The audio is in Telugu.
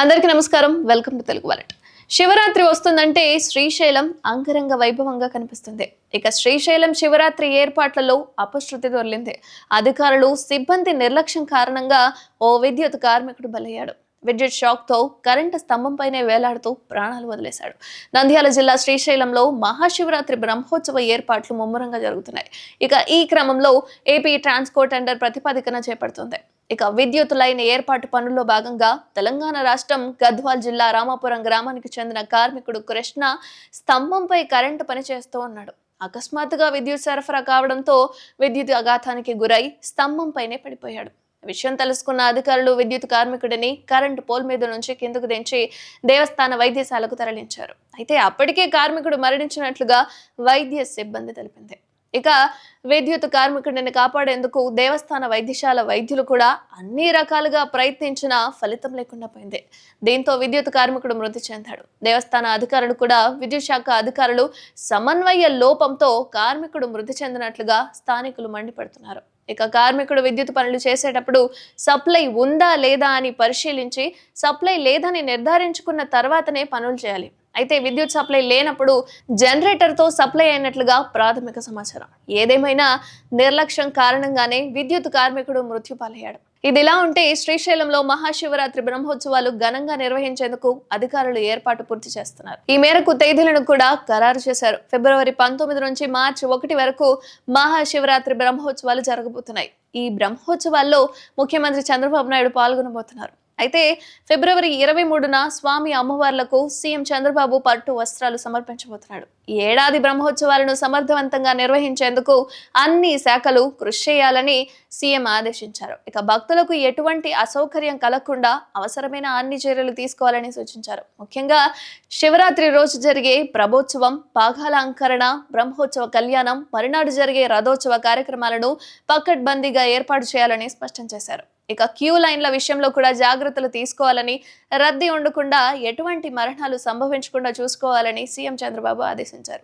అందరికీ నమస్కారం. Welcome to Telugu wallet Shivaratri వస్తుందంటే శ్రీశైలం అంగరంగ వైభవంగా కనిపిస్తుంది. ఇక శ్రీశైలం శివరాత్రి ఏర్పాట్లలో అపశృతి దొరిలింది అధికారులు సిబ్బంది నిర్లక్ష్యం కారణంగా ఓ విద్యుత్ కార్మికుడు బలయ్యాడు. విద్యుత్ షాక్తో కరెంటు స్తంభంపైనే వేలాడుతూ ప్రాణాలు వదిలేశాడు. నంద్యాల జిల్లా శ్రీశైలంలో మహాశివరాత్రి బ్రహ్మోత్సవ ఏర్పాట్లు ముమ్మరంగా జరుగుతున్నాయి. ఇక ఈ క్రమంలో ఏపీ ట్రాన్స్పోర్ట్ అండర్ ప్రతిపాదికన చేపడుతుంది. ఇక విద్యుత్ లైన్ ఏర్పాటు పనుల్లో భాగంగా తెలంగాణ రాష్ట్రం గద్వాల్ జిల్లా రామాపురం గ్రామానికి చెందిన కార్మికుడు కృష్ణ స్తంభంపై కరెంటు పనిచేస్తూ ఉన్నాడు. అకస్మాత్తుగా విద్యుత్ సరఫరా కావడంతో విద్యుత్ అఘాతానికి గురై స్తంభంపైనే పడిపోయాడు. విషయం తెలుసుకున్న అధికారులు విద్యుత్ కార్మికుడిని కరెంటు పోల్ మీద నుంచి కిందకు దించి దేవస్థాన వైద్యశాలకు తరలించారు. అయితే అప్పటికే కార్మికుడు మరణించినట్లుగా వైద్య సిబ్బంది తెలిపింది. ఇక విద్యుత్ కార్మికుడిని కాపాడేందుకు దేవస్థాన వైద్యశాల వైద్యులు కూడా అన్ని రకాలుగా ప్రయత్నించినా ఫలితం లేకుండా పోయింది. దీంతో విద్యుత్ కార్మికుడు మృతి చెందాడు. దేవస్థాన అధికారులు కూడా విద్యుత్ శాఖ అధికారులు సమన్వయ లోపంతో కార్మికుడు మృతి చెందినట్లుగా స్థానికులు మండిపడుతున్నారు. ఇక కార్మికుడు విద్యుత్ పనులు చేసేటప్పుడు సప్లై ఉందా లేదా అని పరిశీలించి సప్లై లేదని నిర్ధారించుకున్న తర్వాతనే పనులు చేయాలి. అయితే విద్యుత్ సప్లై లేనప్పుడు జనరేటర్తో సప్లై అయినట్లుగా ప్రాథమిక సమాచారం. ఏదేమైనా నిర్లక్ష్యం కారణంగానే విద్యుత్ కార్మికుడు మృత్యు పాలయ్యాడు. ఇదిలా ఉంటే శ్రీశైలంలో మహాశివరాత్రి బ్రహ్మోత్సవాలు ఘనంగా నిర్వహించేందుకు అధికారులు ఏర్పాటు పూర్తి చేస్తున్నారు. ఈ మేరకు తేదీలను కూడా ఖరారు చేశారు. ఫిబ్రవరి పంతొమ్మిది నుంచి మార్చి ఒకటి వరకు మహాశివరాత్రి బ్రహ్మోత్సవాలు జరగబోతున్నాయి. ఈ బ్రహ్మోత్సవాల్లో ముఖ్యమంత్రి చంద్రబాబు నాయుడు పాల్గొనబోతున్నారు. అయితే ఫిబ్రవరి ఇరవై మూడున స్వామి అమ్మవార్లకు సీఎం చంద్రబాబు పట్టు వస్త్రాలు సమర్పించబోతున్నాడు. ఈ ఏడాది బ్రహ్మోత్సవాలను సమర్థవంతంగా నిర్వహించేందుకు అన్ని శాఖలు కృషి చేయాలని సీఎం ఆదేశించారు. ఇక భక్తులకు ఎటువంటి అసౌకర్యం కలగకుండా అవసరమైన అన్ని చర్యలు తీసుకోవాలని సూచించారు. ముఖ్యంగా శివరాత్రి రోజు జరిగే ప్రభోత్సవం పాఘాలంకరణ బ్రహ్మోత్సవ కళ్యాణం మరునాడు జరిగే రథోత్సవ కార్యక్రమాలను పక్కడ్బందీగా ఏర్పాటు చేయాలని స్పష్టం చేశారు. ఇక క్యూ లైన్ల విషయంలో కూడా జాగ్రత్తలు తీసుకోవాలని రద్దీ ఉండకుండా ఎటువంటి మరణాలు సంభవించకుండా చూసుకోవాలని సీఎం చంద్రబాబు ఆదేశించారు.